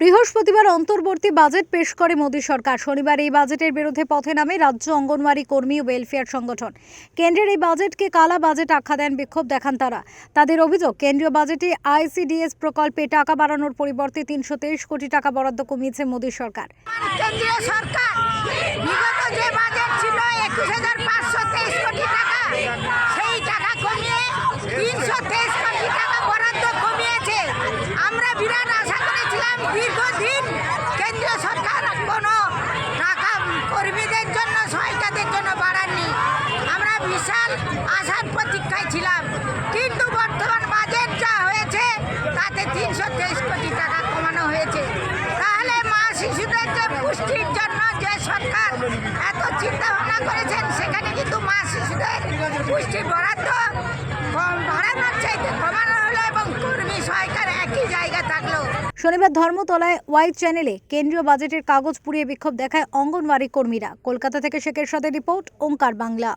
বৃহস্পতিবার অন্তর্বর্তী বাজেট পেশ করে মোদী সরকার। শনিবার এই বাজেটের বিরুদ্ধে পথে নামে রাজ্য অঙ্গনওয়াড়ি কর্মী ও ওয়েলফেয়ার সংগঠন। কেন্দ্রের এই বাজেটকে কালা বাজেট আখ্যা দেন বিক্ষোভ দেখান তারা। তাদের অভিযোগ, কেন্দ্রীয় বাজেটে আইসিডিএস প্রকল্পে টাকা বাড়ানোর পরিবর্তে তিনশো তেইশ কোটি টাকা বরাদ্দ কমিয়েছে মোদী সরকার। সরকার বিশাল আশার প্রতীক্ষায় ছিলাম। কিন্তু বর্তমান বাজেট যা হয়েছে, তাতে তিনশো তেইশ কোটি টাকা কমানো হয়েছে। তাহলে মা শিশুদের যে পুষ্টির জন্য যে সরকার এত চিন্তা ভাবনা করেছেন, সেখানে কিন্তু মা শিশুদের পুষ্টি বরাদ্দ বাড়ানোর চাইতে কমানো হলো এবং কর্মী একই জায়গা থাকল। শনিবার ধর্মতলায় ওয়াই চ্যানেলে কেন্দ্রীয় বাজেটের কাগজ পুড়িয়ে বিক্ষোভ দেখায় অঙ্গনওয়াড়ি কর্মীরা। কলকাতা থেকে শেখের সাথে রিপোর্ট, ওঙ্কার বাংলা।